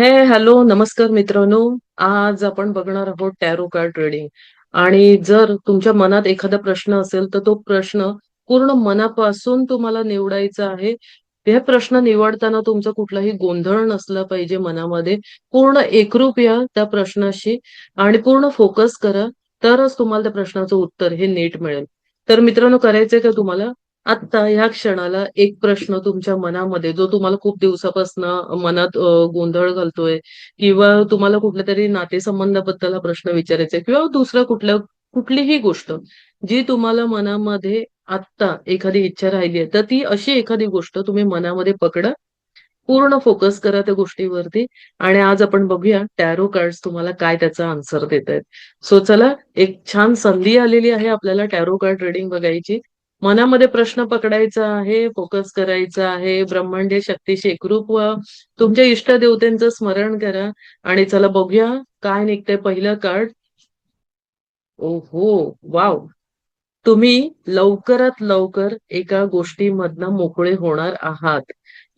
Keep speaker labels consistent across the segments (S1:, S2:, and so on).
S1: हे हॅलो नमस्कार मित्रांनो. आज आपण बघणार आहोत टॅरो कार्ड ट्रेडिंग आणि जर तुमच्या मनात एखादा प्रश्न असेल तर तो प्रश्न पूर्ण मनापासून तुम्हाला निवडायचा आहे. हे प्रश्न निवडताना तुमचा कुठलाही गोंधळ नसला पाहिजे मनामध्ये. पूर्ण एकरूप या त्या प्रश्नाशी आणि पूर्ण फोकस करा तरच तुम्हाला त्या प्रश्नाचं उत्तर हे नीट मिळेल. तर मित्रांनो करायचंय का तुम्हाला? आत्ता ह्या क्षणाला एक प्रश्न तुमच्या मनामध्ये जो तुम्हाला खूप दिवसापासून मनात गोंधळ घालतोय किंवा तुम्हाला कुठल्या तरी नातेसंबंधाबद्दल हा प्रश्न विचारायचा आहे किंवा दुसरा कुठल्या कुठलीही गोष्ट जी तुम्हाला मनामध्ये आत्ता एखादी इच्छा राहिली आहे तर ती अशी एखादी गोष्ट तुम्ही मनामध्ये पकडा पूर्ण फोकस करा त्या गोष्टीवरती आणि आज आपण बघूया टॅरो कार्ड्स तुम्हाला काय त्याचा आन्सर देत आहेत सो चला एक छान संधी आलेली आहे आपल्याला टॅरो कार्ड रिडिंग बघायची. मनामध्ये प्रश्न पकडायचा आहे फोकस करायचा आहे ब्रह्मांडीय शक्तीशी एकरूप व्हा. तुमच्या इष्ट देवतेंचं स्मरण करा. आणि चला बघूया काय निघतंय पहिलं कार्ड ओहो वाव तुम्ही लवकरात लवकर एका गोष्टीमधनं मोकळे होणार आहात.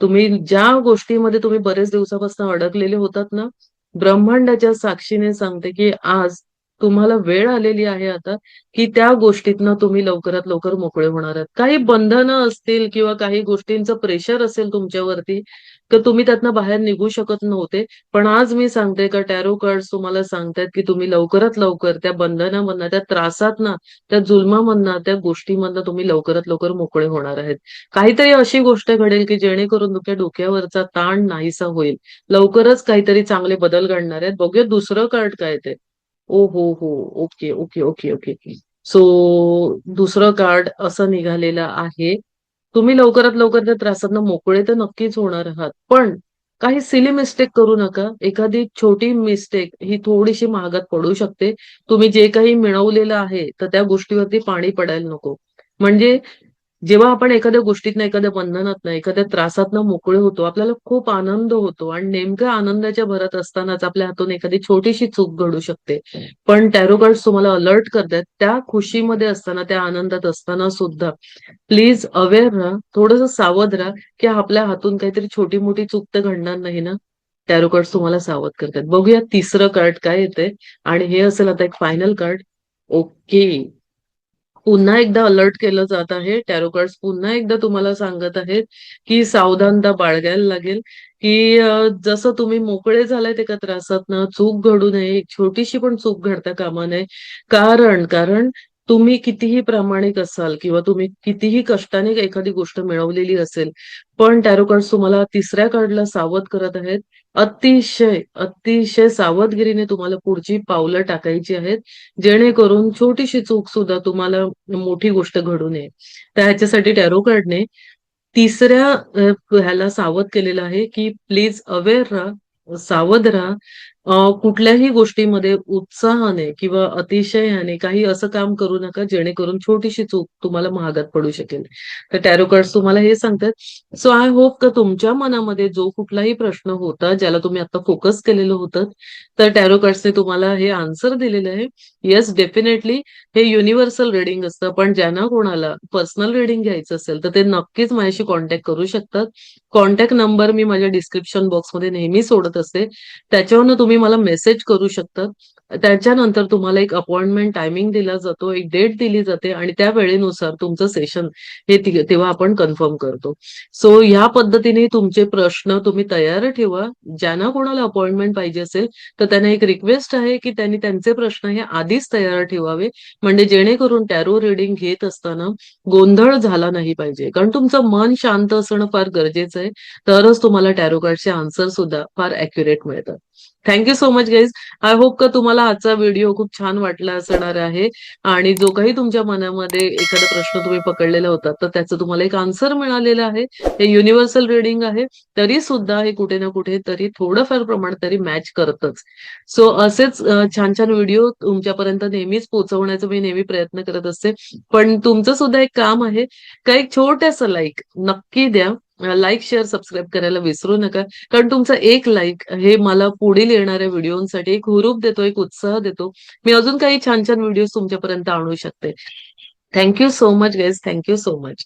S1: तुम्ही ज्या गोष्टीमध्ये तुम्ही बरेच दिवसापासून अडकलेले होतात ना ब्रह्मांडाच्या साक्षीने सांगते की आज तुम्हाला वेळ आलेली आहे आता की त्या गोष्टीतनं तुम्ही लवकरात लवकर मोकळे होणार आहात. काही बंधनं असतील किंवा काही गोष्टींचं प्रेशर असेल तुमच्यावरती तर तुम्ही त्यातनं बाहेर निघू शकत नव्हते. पण आज मी सांगते का टॅरो कार्ड्स तुम्हाला सांगतायत की तुम्ही लवकरात लवकर त्या बंधनामधनं त्या त्रासातनं त्या जुलमामधनं त्या गोष्टीमधनं तुम्ही लवकरात लवकर मोकळे होणार आहेत. काहीतरी अशी गोष्ट घडेल की जेणेकरून तुमच्या डोक्यावरचा ताण नाहीसा होईल. लवकरच काहीतरी चांगले बदल घडणार आहेत. बघूया दुसरं कार्ड काय ते. ओ हो हो. Okay okay okay okay so दुसरं कार्ड असं निघालेलं आहे. तुम्ही लवकरात लवकर त्या त्रासांना मोकळे तर नक्कीच होणार आहात. पण काही सिली मिस्टेक करू नका. एखादी छोटी मिस्टेक ही थोडीशी महागात पडू शकते. तुम्ही जे काही मिळवलेलं आहे तर त्या गोष्टीवरती पाणी पडायला नको. म्हणजे जेव्हा आपण एखाद्या गोष्टीतनं एखाद्या बंधनातनं एखाद्या त्रासातनं मोकळे होतो आपल्याला खूप आनंद होतो आणि नेमक्या आनंदाच्या भरात असतानाच आपल्या हातून एखादी छोटीशी चूक घडू शकते. पण टॅरो कार्ड्स तुम्हाला अलर्ट करतात त्या खुशीमध्ये असताना त्या आनंदात असताना सुद्धा. प्लीज अवेअर राहा थोडस सावध राहा की आपल्या हातून काहीतरी छोटी मोठी चूक तर घडणार नाही ना? टॅरो कार्ड्स तुम्हाला सावध करतात. बघूया तिसरं कार्ड काय येते आणि हे असेल आता एक फायनल कार्ड. ओके. पुन्हा एकदा अलर्ट केलं जात आहे टॅरो कार्ड्स पुन्हा एकदा तुम्हाला सांगत आहेत की सावधानता बाळगायला लागेल की जसं तुम्ही मोकळे झालायत एका त्रासातनं चूक घडू नये छोटीशी पण चूक घडता कामा नये. कारण कारण तुम्ही कितीही प्रामाणिक असाल किंवा तुम्ही कितीही कष्टाने एखादी गोष्ट मिळवलेली असेल पण टॅरो कार्ड तुम्हाला तिसऱ्या कार्डला सावध करत आहेत. अतिशय अतिशय सावधगिरीने तुम्हाला पुढची पावलं टाकायची आहेत. जेणेकरून छोटीशी चूक सुद्धा तुम्हाला मोठी गोष्ट घडू नये. तर ह्याच्यासाठी टॅरो कार्डने तिसऱ्या ह्याला सावध केलेलं आहे की प्लीज अवेअर राहा सावध राहा. कुठल्याही गोष्टीमध्ये उत्साहाने किंवा अतिशयाने काही असं काम करू नका जेणेकरून छोटीशी चूक तुम्हाला महागात पडू शकेल. तर टॅरो कार्ड्स तुम्हाला हे सांगतात सो आय होप का तुमच्या मनामध्ये जो कुठलाही प्रश्न होता ज्याला तुम्ही आता फोकस केलेलं होतं तर टॅरो कार्ड्सने तुम्हाला हे आन्सर दिलेलं आहे. येस डेफिनेटली हे युनिव्हर्सल रिडिंग असतं. पण ज्यांना कोणाला पर्सनल रिडिंग घ्यायचं असेल तर ते नक्कीच माझ्याशी कॉन्टॅक्ट करू शकतात. कॉन्टॅक्ट नंबर मी माझ्या डिस्क्रिप्शन बॉक्समध्ये नेहमी सोडत असते. त्याच्यावरनं तुम्ही तुम्ही मला मेसेज करू शकता. त्याच्यानंतर तुम्हाला एक अपॉइंटमेंट टायमिंग दिला जातो एक डेट दिली जाते आणि त्या वेळेनुसार तुमचं सेशन हे तेव्हा आपण कन्फर्म करतो. सो ह्या पद्धतीने तुमचे प्रश्न तुम्ही तयार ठेवा. ज्यांना कोणाला अपॉइंटमेंट पाहिजे असेल तर त्यांना एक रिक्वेस्ट आहे की त्यांनी त्यांचे प्रश्न हे आधीच तयार ठेवावे. म्हणजे जेणेकरून टॅरो रिडिंग घेत असताना गोंधळ झाला नाही पाहिजे. कारण तुमचं मन शांत असणं फार गरजेचं आहे. तरच तुम्हाला टॅरो कार्डचे आन्सर सुद्धा फार अॅक्युरेट मिळतात. Thank you so much guys I hope का तुम्हाला आजचा व्हिडिओ खूप छान वाटला असणार आहे. आणि जो काही तुमच्या मनामध्ये एखादा प्रश्न तुम्ही पकडलेला होता तर त्याचं तुम्हाला एक आन्सर मिळालेलं आहे. हे युनिव्हर्सल रिडिंग आहे. तरी सुद्धा हे कुठे ना कुठे तरी थोडंफार प्रमाण तरी मॅच करतच. सो असेच छान छान व्हिडिओ तुमच्यापर्यंत नेहमीच पोहोचवण्याचा मी नेहमी प्रयत्न करत असते. पण तुमचं सुद्धा एक काम आहे. का एक छोटंसं लाईक नक्की द्या. लाईक शेअर सबस्क्राईब करायला विसरू नका. कारण तुमचं एक लाईक हे मला पुढील येणाऱ्या व्हिडिओसाठी एक हुरूप देतो एक उत्साह देतो. मी अजून काही छान छान व्हिडिओ तुमच्यापर्यंत आणू शकते. Thank you so much guys thank you so much